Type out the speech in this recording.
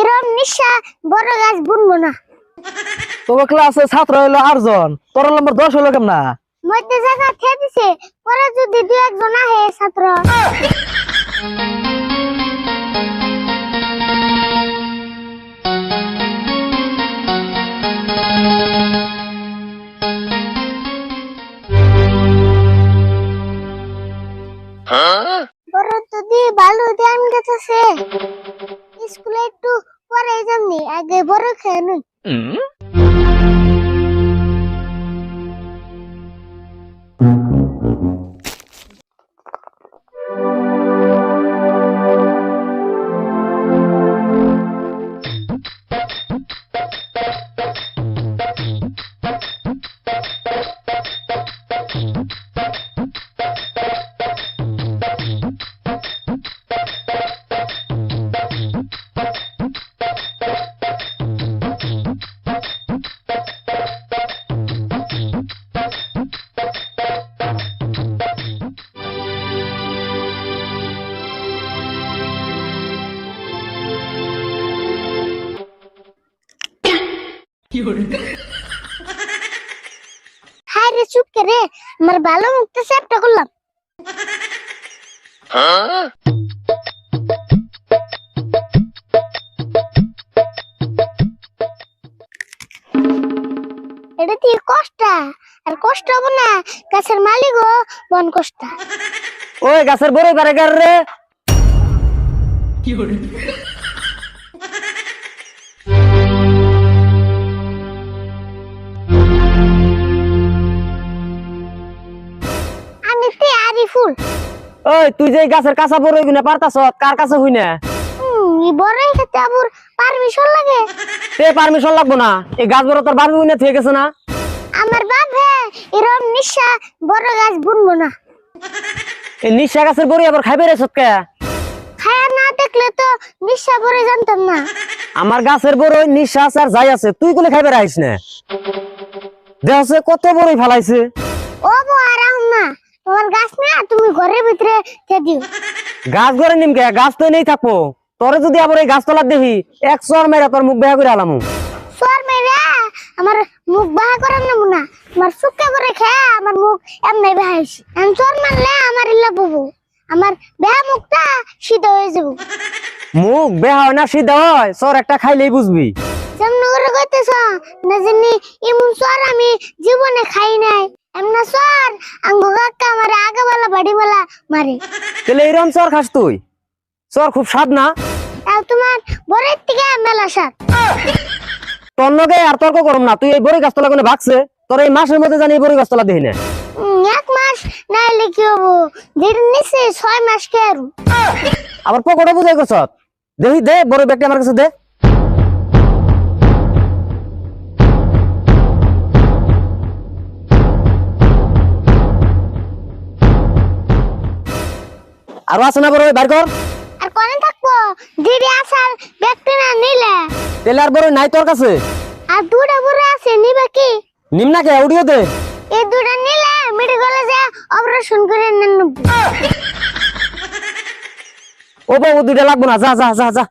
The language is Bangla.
এরম নিশা বড় গাছ বুনবো না। তোমার ক্লাসে ছাত্র হইল আটজন তোর নম্বর দশ হলো কেমনা? মধ্যে জায়গা খেয়ে দিছে পরে যদি দু একজন আহে ছাত্র। হায় রে চুপ কে রে আমার ভালো মুখটা সেপটা করলাম এটা দিয়ে কষ্ট আর কষ্ট হব না গাছের মালিক ও বন কষ্ট ওই গাছের বড় গারে গার রে আমি আরি ফুল। ওই তুই যে এই গাছের কাঁচা বড় হইবি না পারতাছ? কার কাছে হই না? বড়ই খেতে আবার পারমিশন লাগে। তে পারমিশন লাগবো না। এই গাছ বড় তোর বাবু না থেকে গেছে না? আমার বাপ এরম নিশা বড় গাছ বুনবো না। এই নিশা গাছের বড়ি আবার খাইবে রে সৎকে? খায়া না দেখলে তো নিশা জানতাম না। আমার গাছের বড় নিঃশ্বাস আর যাই আছে। তুই কোনে খাইবে রাইস না। দেখছে কত বড়ই ফেলাইছে। তোমার গাছ না তুমি ঘরের ভিতরে খেয়ে দিও। গাছ ঘরে নিমকে গাছ তো নেই থাকব। তোরে যদি আবার এই গাছ তলার দেখি এক চর মেরা তোর মুখ বেহা করে আলামু। সোর মেরে? আমার মুখ বাহা করার না। আমার সুকে করে খেয়ে আমার মুখ এমনি বাহাইছি আমি সোর মারলে আমার ইল্লা ববু আমার বেহা মুখটা শীত হয়ে যাব। মুখ বেহা হয় না সিদ্ধা হয়। চর একটা খাইলেই বুঝবি। যেমন করে কইতেছ না জানি এমন সোর আমি জীবনে খাই নাই। এমন সোর আঙ্গু কাকা আমার আগে বেলা বাড়ি বেলা মারে। তাহলে খাস তুই? চর খুব স্বাদ না? তাও তোমার বরের থেকে মেলা সার তোর লগে আর তর্ক করম না তুই এই বড়ি গাছতলা কোনে ভাগছে? তোর এই মাসের মধ্যে জানি এই বড়ি গাছতলা দেখি না। এক মাস না এলে কি হব? দেড় নিচে ছয় মাস কে আবার পকোড়া বুঝাই করছ? দেখি দে বড় ব্যাগটা আমার কাছে দে। আর আছে না বড় বের কর। আর কোনে থাকব? দিদি আসার ব্যক্তি না নিলে? তেলে আর বড় নাই তোর কাছে। আর দুটা বড় আছে নিবে কি? নিম না কে? অডিও দে। এ দুটা নিলে মেডিকেলে যা অপারেশন করে নেন ও বাবু দুড়া লাগবো না। যা যা যা যা।